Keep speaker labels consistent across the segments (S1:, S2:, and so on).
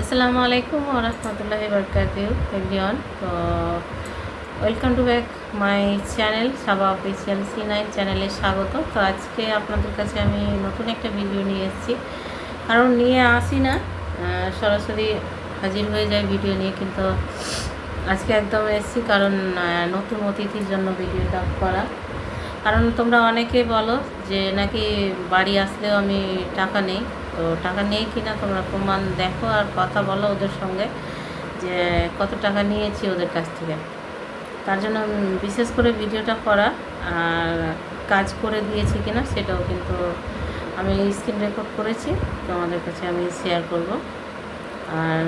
S1: আসসালামু আলাইকুম ওরহমতুল্লাহ বরকাতিউ এভরিওয়ান তো welcome to back my channel Saba official C nine চ্যানেলে স্বাগত। তো, আজকে আপনাদের কাছে আমি নতুন একটা ভিডিও নিয়ে এসেছি। কারণ নিয়ে আসি না সরাসরি হাজির হয়ে যায় ভিডিও নিয়ে, কিন্তু আজকে একদম এসেছি কারণ নতুন অতিথির জন্য ভিডিওটা করা। কারণ তোমরা অনেকে বলো যে, নাকি বাড়ি আসলেও আমি টাকা নেই? তো টাকা নেই কিনা তোমরা প্রমাণ দেখো আর কথা বলো ওদের সঙ্গে যে কত টাকা নিয়েছি ওদের কাছ থেকে। তার জন্য বিশেষ করে ভিডিওটা করা আর কাজ করে দিয়েছি কিনা সেটাও কিন্তু আমি স্ক্রিন রেকর্ড করেছি, তোমাদের কাছে আমি শেয়ার করব। আর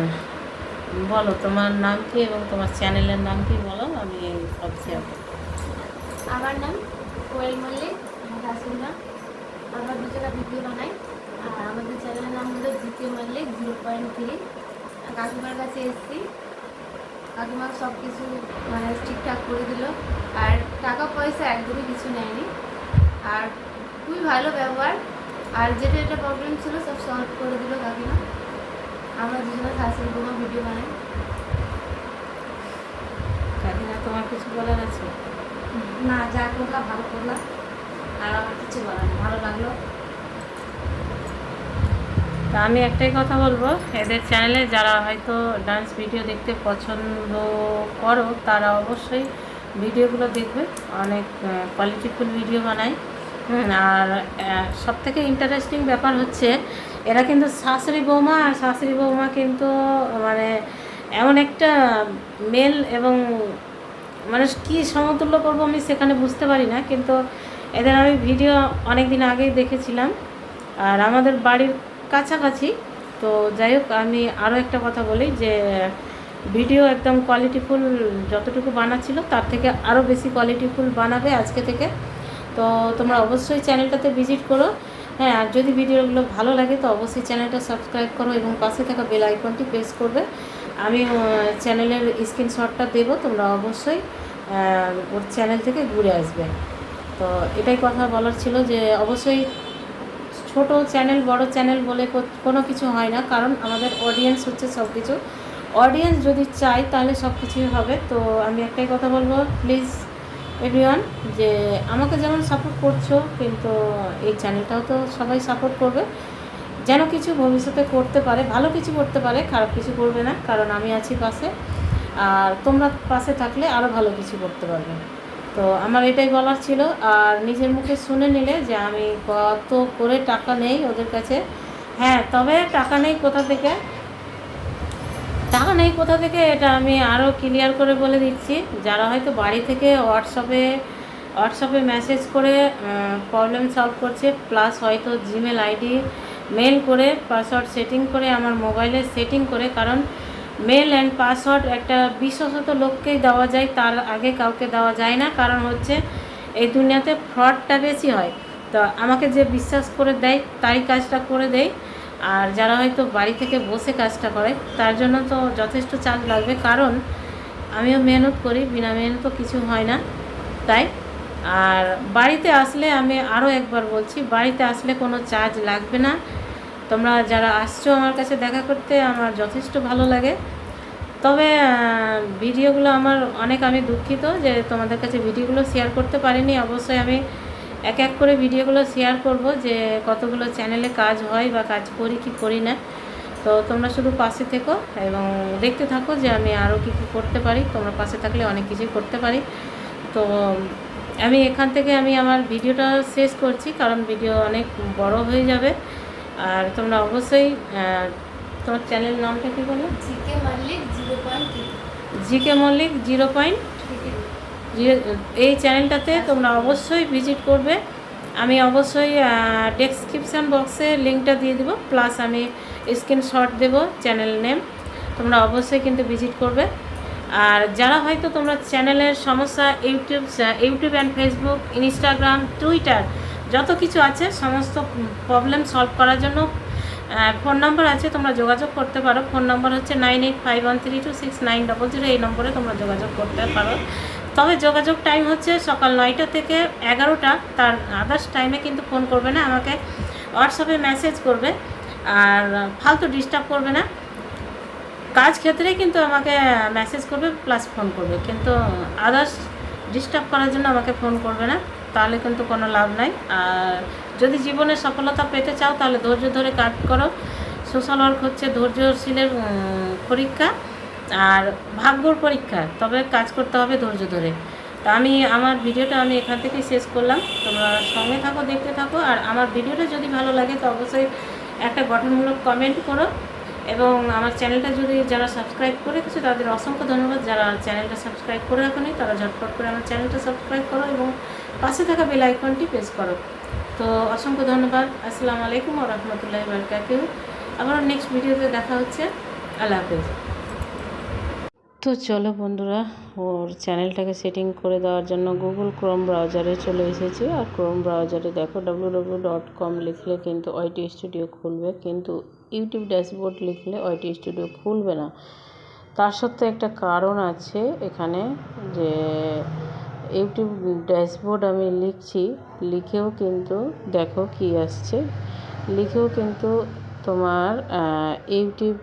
S1: বলো, তোমার নাম কি এবং তোমার চ্যানেলের নাম কি বলো, আমি সব শেয়ার করব।
S2: আমার নাম কোয়েল মল্লিক আমরা দুজনে ভিডিও বানাই। আর আমাদের চ্যানেলের নাম হলো G K Mallick zero point three. কাকিমার কাছে এসেছি। কাকিমা সব কিছু মানে ঠিকঠাক করে দিল। আর টাকা পয়সা একদমই কিছু নেয়নি। আর খুবই ভালো ব্যবহার। আর যেটা যেটা প্রবলেম ছিল সব সলভ করে দিল কাকিমা। আমরা দুজনে শাশুড়ি বৌমা ভিডিও বানাই।
S1: কাকিনা তোমার কিছু বলার আছে?
S2: না যা করলাম ভালো করলাম। আর আমার কিছু বলার ভালো লাগল।
S1: তা আমি একটাই কথা বলব, এদের চ্যানেলে যারা হয়তো ডান্স ভিডিও দেখতে পছন্দ করো, তারা অবশ্যই ভিডিওগুলো দেখবে। অনেক কোয়ালিটিফুল ভিডিও বানায়। আর সব থেকে ইন্টারেস্টিং ব্যাপার হচ্ছে, এরা কিন্তু শাশুড়ি বৌমা, আর শাশুড়ি বৌমা কিন্তু মানে এমন একটা মেল এবং মানে কি সমতুল্য করব আমি সেখানে বুঝতে পারি না। কিন্তু এদের আমি ভিডিও অনেক দিন আগেই দেখেছিলাম। আর আমাদের বাড়ির কাছাকাছি। তো যাই হোক, আমি আরও একটা কথা বলি যে, ভিডিও একদম কোয়ালিটিফুল যতটুকু বানাচ্ছিল, তার থেকে আরও বেশি কোয়ালিটিফুল বানাবে আজকে থেকে। তো তোমরা অবশ্যই চ্যানেলটাতে ভিজিট করো। হ্যাঁ আর যদি ভিডিওগুলো ভালো লাগে, তো অবশ্যই চ্যানেলটা সাবস্ক্রাইব করো এবং পাশে থাকা বেল আইকনটি প্রেস করবে। আমি চ্যানেলের স্ক্রিনশটটা দেবো, তোমরা অবশ্যই ওর চ্যানেল থেকে ঘুরে আসবে। তো এটাই কথা বলার ছিল যে, অবশ্যই ছোট চ্যানেল, বড় চ্যানেল বলে কোনো কিছু হয় না, কারণ আমাদের অডিয়েন্স হচ্ছে সব কিছু অডিয়েন্স যদি চাই তাহলে সব কিছুই হবে। তো আমি একটাই কথা বলব প্লিজ এভরিওয়ান যে আমাকে যেমন সাপোর্ট করছ, কিন্তু এই চ্যানেলটাও তো সবাই সাপোর্ট করবে। যেন কিছু ভবিষ্যতে করতে পারে, ভালো কিছু করতে পারে, খারাপ কিছু করবে না, কারণ আমি আছি পাশে। আর তোমরা পাশে থাকলে আরও ভালো কিছু করতে পারবে। তো আমার এটাই বলার ছিল। আর নিজের মুখে শুনে নিলে যে আমি কত করে টাকা নেই ওদের কাছে। হ্যাঁ তবে টাকা নেই কোথা থেকে? টাকা নেই কোথা থেকে এটা আমি আরও ক্লিয়ার করে বলে দিচ্ছি। যারা হয়তো বাড়ি থেকে হোয়াটসঅ্যাপে হোয়াটসঅ্যাপে মেসেজ করে প্রবলেম সলভ করছে প্লাস হয়তো জিমেল আইডি মেল করে পাসওয়ার্ড সেটিং করে, আমার মোবাইলে সেটিং করে, কারণ মেল অ্যান্ড পাসওয়ার্ড একটা বিশ্বশত লোককেই দেওয়া যায়, তার আগে কাউকে দেওয়া যায় না। কারণ হচ্ছে, এই দুনিয়াতে ফ্রডটা বেশি হয়। তো আমাকে যে বিশ্বাস করে দেয়, তাই কাজটা করে দেয়। আর যারা হয়তো বাড়ি থেকে বসে কাজটা করে, তার জন্য তো যথেষ্ট চার্জ লাগবে। কারণ আমিও মেহনত করি, বিনা মেহনত কিছু হয় না। তাই, আর বাড়িতে আসলে আমি আরও একবার বলছি, বাড়িতে আসলে কোনো চার্জ লাগবে না। তোমরা যারা আসছো আমার কাছে দেখা করতে আমার যথেষ্ট ভালো লাগে। তবে ভিডিওগুলো আমার অনেক আমি দুঃখিত যে তোমাদের কাছে ভিডিওগুলো শেয়ার করতে পারিনি। অবশ্যই আমি এক এক করে ভিডিওগুলো শেয়ার করব যে কতগুলো চ্যানেলে কাজ হয় বা কাজ করি কি করি না। তো তোমরা শুধু পাশে থেকো এবং দেখতে থাকো যে আমি আরও কী কী করতে পারি। তোমরা পাশে থাকলে অনেক কিছুই করতে পারি। তো আমি এখান থেকে আমি আমার ভিডিওটা শেষ করছি কারণ ভিডিও অনেক বড় হয়ে যাবে। আর তোমরা অবশ্যই তোমার চ্যানেল নামটা কী বলল
S2: G K Mallick zero point
S1: G K Mallick zero point এই চ্যানেলটাতে তোমরা অবশ্যই ভিজিট করবে। আমি অবশ্যই ডেসক্রিপশান বক্সে লিঙ্কটা দিয়ে দেবো প্লাস আমি স্ক্রিনশট দেবো চ্যানেল নেম তোমরা অবশ্যই কিন্তু ভিজিট করবে। আর যারা হয়তো তোমরা চ্যানেলের সমস্যা YouTube YouTube and Facebook Instagram Twitter যত কিছু আছে, সমস্ত প্রবলেম সলভ করার জন্য ফোন নাম্বার আছে, তোমরা যোগাযোগ করতে পারো। ফোন নাম্বার হচ্ছে nine eight five one three two six nine double zero এই নম্বরে তোমরা যোগাযোগ করতে পারো। তবে যোগাযোগ টাইম হচ্ছে সকাল নয়টা থেকে এগারোটা, তার আদার্স টাইমে কিন্তু ফোন করবে না, আমাকে হোয়াটসঅ্যাপে মেসেজ করবে, আর ফালতু ডিস্টার্ব করবে না। কাজ ক্ষেত্রে কিন্তু আমাকে মেসেজ করবে প্লাস ফোন করবে, কিন্তু আদার্স ডিস্টার্ব করার জন্য আমাকে ফোন করবে না। তাহলে কিন্তু কোনো লাভ নাই। আর যদি জীবনে সফলতা পেতে চাও, তাহলে ধৈর্য ধরে কাজ করো। সোশ্যাল ওয়ার্ক হচ্ছে ধৈর্যশীলের পরীক্ষা আর ভাগ্যর পরীক্ষা। তবে কাজ করতে হবে ধৈর্য ধরে। তা আমি, আমার ভিডিওটা আমি এখান থেকেই শেষ করলাম। তোমরা সঙ্গে থাকো, দেখতে থাকো। আর আমার ভিডিওটা যদি ভালো লাগে, তো অবশ্যই একটা গঠনমূলক কমেন্ট করো। এবং আমার চ্যানেলটা যদি যারা সাবস্ক্রাইব করে রেখেছে তাদের অসংখ্য ধন্যবাদ। যারা চ্যানেলটা সাবস্ক্রাইব করে রাখোনি, তারা ঝটপট করে আমার চ্যানেলটা সাবস্ক্রাইব করো এবং পাশে থাকা বেল আইকনটি প্রেস করো। তো অসংখ্য ধন্যবাদ। আসসালামু আলাইকুম রহমতুল্লাহি বারকাতুহু। আবার নেক্সট ভিডিওতে দেখা হচ্ছে। আল্লাহ হাফেজ। তো চলো বন্ধুরা, ওর চ্যানেলটাকে সেটিং করে দেওয়ার জন্য গুগল ক্রোম ব্রাউজারে চলে এসেছি। আর ক্রোম ব্রাউজারে দেখো ডাব্লু ডট কম লিখলে কিন্তু ওয়াইটি স্টুডিও খুলবে। কিন্তু ইউটিউব ড্যাশবোর্ড লিখলে ওয়াইটি স্টুডিও খুলবে না। তার সত্ত্বেও একটা কারণ আছে এখানে যে ইউটিউব ড্যাশবোর্ড আমি লিখছি, লিখেও কিন্তু দেখো কি আসছে। লিখেও কিন্তু তোমার ইউটিউব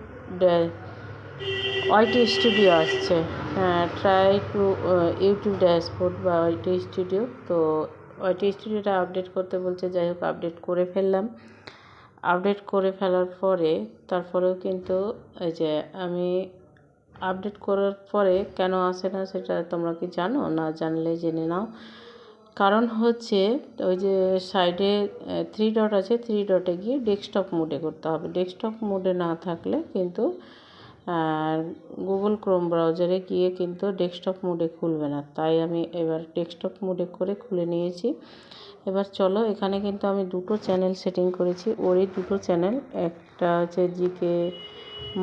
S1: ওয়াইটি স্টুডিও আসছে। হ্যাঁ ট্রাই টু ইউটিউব ড্যাশবোর্ড বা ওয়াইটি স্টুডিও তো ওয়াইটি স্টুডিওটা আপডেট করতে বলছে, যাই হোক আপডেট করে ফেললাম। আপডেট করে ফেলার পরে, তারপরেও কিন্তু এই যে আমি আপডেট করার পরে কেন আসে না সেটা তোমরা কি জানো? না জানলে জেনে নাও। কারণ হচ্ছে ওই যে সাইডে থ্রি ডট আছে থ্রি ডটে গিয়ে ডেস্কটপ মোডে করতে হবে। ডেস্কটপ মোডে না থাকলে কিন্তু গুগল ক্রোম ব্রাউজারে গিয়ে কিন্তু ডেস্কটপ মোডে খুলবে না। তাই আমি এবার ডেস্কটপ মোডে করে খুলে নিয়েছি। এবার চলো, এখানে কিন্তু আমি দুটো চ্যানেল সেটিং করেছি। ওরই দুটো চ্যানেল একটা হচ্ছে G K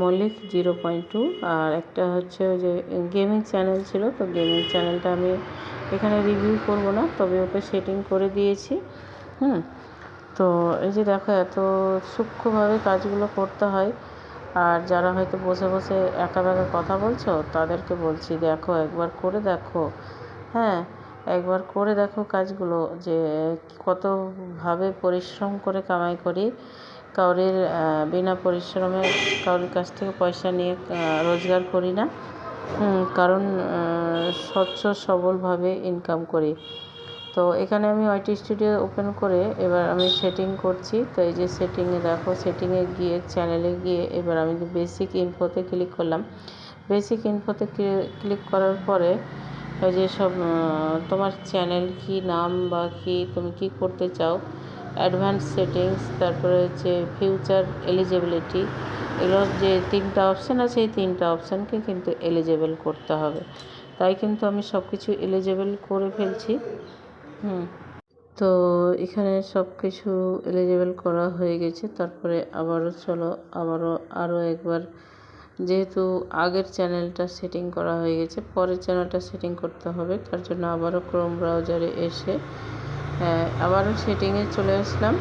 S1: Mallick zero point two আর একটা হচ্ছে ওই যে গেমিং চ্যানেল ছিল, তো গেমিং চ্যানেলটা আমি এখানে রিভিউ করব না, তবে ওকে সেটিং করে দিয়েছি, হুম। তো এই যে দেখো এত সূক্ষ্মভাবে কাজগুলো করতে হয়, আর যারা হয়তো বসে বসে একা বেকা কথা বলছো, তাদেরকে বলছি দেখো, একবার করে দেখো হ্যাঁ একবার করে দেখো কাজগুলো, যে কতভাবে পরিশ্রম করে কামাই করি কাউরির বিনা পরিশ্রমে কাউরির কাছ থেকে পয়সা নিয়ে রোজগার করি না। কারণ স্বচ্ছ, সবলভাবে ইনকাম করি। তো এখানে আমি ওয়াইটি স্টুডিও ওপেন করে এবার আমি সেটিং করছি। তো এই যে সেটিংয়ে দেখো সেটিংয়ে গিয়ে চ্যানেলে গিয়ে এবার আমি বেসিক ইনফোতে ক্লিক করলাম। বেসিক ইনফোতে ক্লিক করার পরে ওই যে সব তোমার চ্যানেল কি, নাম বা কি, তুমি কি করতে চাও অ্যাডভান্স সেটিংস, তারপরে হচ্ছে ফিউচার এলিজিবিলিটি এগুলোর যে তিনটা অপশান আছে, এই তিনটা অপশানকে কিন্তু এলিজেবল করতে হবে। তাই কিন্তু আমি সব কিছু এলিজেবল করে ফেলছি। হুম। তো এখানে সব কিছু এলিজেবল করা হয়ে গেছে। তারপরে আবারও চলো, আবারও আরও একবার। যেহেতু আগের চ্যানেলটা সেটিং করা হয়ে গেছে, পরের চ্যানেলটা সেটিং করতে হবে। তার জন্য আবারও ক্রোম ব্রাউজারে এসে আহ, আবারও সেটিংয়ে চলে আসলাম।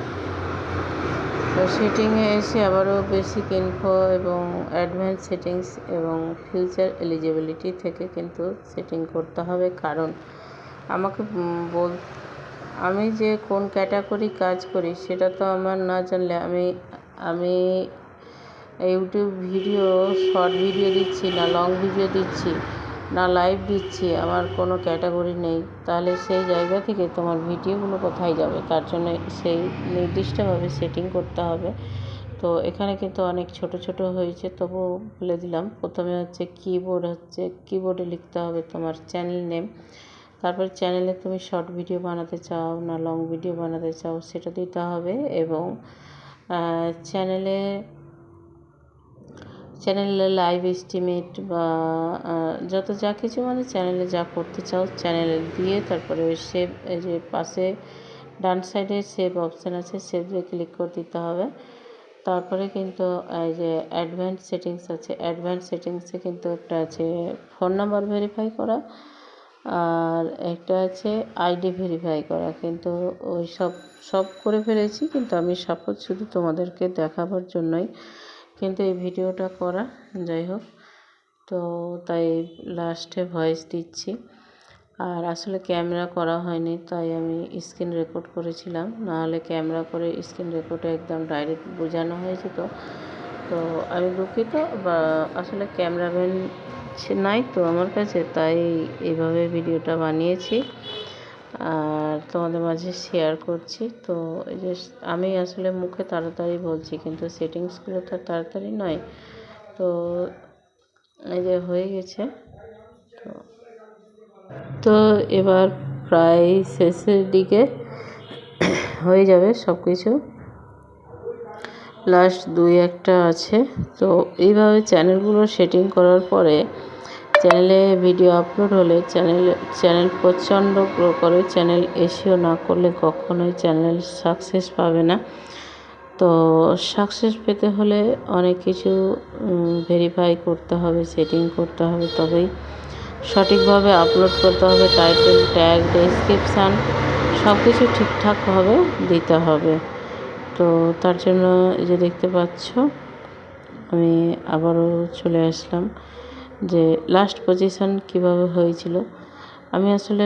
S1: তো সেটিংয়ে এসে আবারও বেসিক ইনফো এবং অ্যাডভান্স সেটিংস এবং ফিউচার এলিজিবিলিটি থেকে কিন্তু সেটিং করতে হবে। কারণ আমাকে বল আমি যে কোন ক্যাটাগরি কাজ করি সেটা তো আমার না জানলে আমি আমি ইউটিউব ভিডিও শর্ট ভিডিও দিচ্ছি না লং ভিডিও দিচ্ছি। না লাইভ দিচ্ছি, আমার কোনো ক্যাটাগরি নেই, তাহলে সেই জায়গা থেকে তোমার ভিডিওগুলো কোথায় যাবে? তার জন্য সেই নির্দিষ্টভাবে সেটিং করতে হবে। তো এখানে কিন্তু অনেক ছোট ছোট হয়েছে, তবুও বলে দিলাম। প্রথমে হচ্ছে কিবোর্ড হচ্ছে কিবোর্ডে লিখতে হবে তোমার চ্যানেল নেম তারপর চ্যানেলে তুমি শর্ট ভিডিও বানাতে চাও না লং ভিডিও বানাতে চাও, সেটা দিতে হবে এবং চ্যানেলে চ্যানেলে লাইভ এস্টিমেট বা যত যা কিছু মানে চ্যানেলে যা করতে চাও চ্যানেলে দিয়ে তারপরে ওই সেভ এই যে পাশে ডান সাইডে সেভ অপশান আছে সেভে ক্লিক করে দিতে হবে। তারপরে কিন্তু এই যে অ্যাডভান্স সেটিংস আছে অ্যাডভান্স সেটিংসে কিন্তু একটা আছে ফোন নাম্বার ভেরিফাই করা, আর একটা আছে আইডি ভেরিফাই করা। কিন্তু ওই সব সব করে ফেলেছি, কিন্তু আমি সাপোজ শুধু তোমাদেরকে দেখাবার জন্যই কিন্তু এই ভিডিওটা করা যাই হোক। তো তাই লাস্টে ভয়েস দিচ্ছি। আর আসলে ক্যামেরা করা হয়নি, তাই আমি স্ক্রিন রেকর্ড করেছিলাম। নাহলে ক্যামেরা করে স্ক্রিন রেকর্ডে একদম ডাইরেক্ট বোঝানো হয়েছে তো। তো আমি দুঃখিত বা আসলে ক্যামেরাম্যান নাই তো আমার কাছে, তাই এইভাবে ভিডিওটা বানিয়েছি। আর তোমাদের মাঝে শেয়ার করছি। তো এই যে আমি আসলে মুখে তাড়াতাড়ি বলছি, কিন্তু সেটিংসগুলো তো তাড়াতাড়ি নয়। তো এই যে হয়ে গেছে। তো তো এবার প্রায় শেষের দিকে হয়ে যাবে সব কিছু লাস্ট দুই একটা আছে। তো এইভাবে চ্যানেলগুলো সেটিং করার পরে চ্যানেলে ভিডিও আপলোড হলে চ্যানেল চ্যানেল প্রচণ্ড করে। চ্যানেল এসিও না করলে কখনোই চ্যানেল সাকসেস পাবে না। তো সাকসেস পেতে হলে অনেক কিছু ভেরিফাই করতে হবে সেটিং করতে হবে তবেই। সঠিকভাবে আপলোড করতে হবে টাইটেল ট্যাগ ডেসক্রিপশান সব কিছু ঠিকঠাকভাবে দিতে হবে। তো তার জন্য এই যে দেখতে পাচ্ছ, আমি আবারও চলে আসলাম। যে লাস্ট পজিশন কীভাবে হয়েছিল। আমি আসলে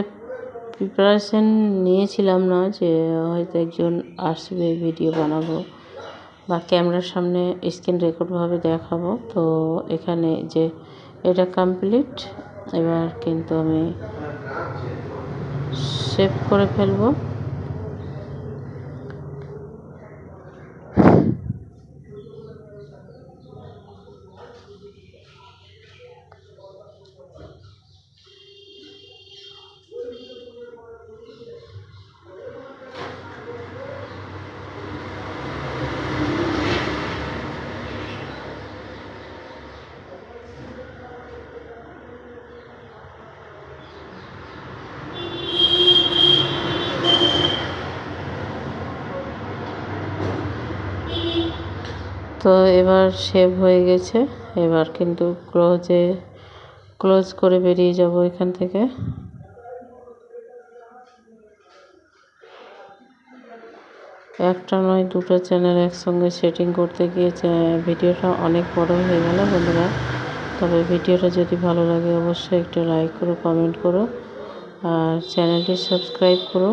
S1: প্রিপারেশন নিয়েছিলাম না যে হয়তো একজন আসবে ভিডিও বানাবো বা ক্যামেরার সামনে স্ক্রিন রেকর্ডভাবে দেখাবো। তো এখানে যে এটা কমপ্লিট এবার কিন্তু আমি সেভ করে ফেলব। তো এবার সেভ হয়ে গেছে। এবার কিন্তু ক্লোজে ক্লোজ করে বেরিয়ে যাব এখান থেকে। একটা নয়, দুটো চ্যানেল একসঙ্গে সেটিং করতে গিয়ে ভিডিওটা অনেক বড় হয়ে গেল বন্ধুরা। তবে ভিডিওটা যদি ভালো লাগে অবশ্যই একটু লাইক করো কমেন্ট করো। আর চ্যানেলটি সাবস্ক্রাইব করো।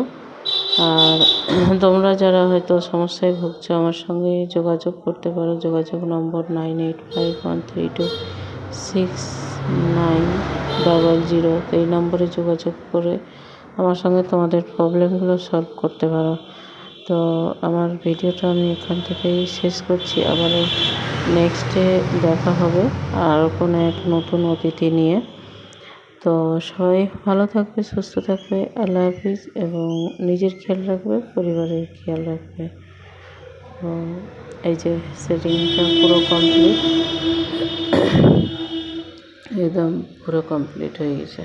S1: আর তোমরা যারা হয়তো সমস্যায় ভুগছো, আমার সঙ্গে যোগাযোগ করতে পারো। যোগাযোগ নম্বর nine eight five one three two six nine double zero এই নম্বরে যোগাযোগ করে আমার সঙ্গে তোমাদের প্রবলেমগুলো সলভ করতে পারো। তো আমার ভিডিওটা আমি এখান থেকেই শেষ করছি। আবারও নেক্সটে দেখা হবে। আর কোনো এক নতুন অতিথি নিয়ে তো সবাই ভালো থাকবে, সুস্থ থাকবে, আল্লাহ হাফিজ এবং নিজের খেয়াল রাখবে, পরিবারের খেয়াল রাখবে। এই যে সেটিংটা পুরো কমপ্লিট একদম পুরো কমপ্লিট হয়ে গেছে।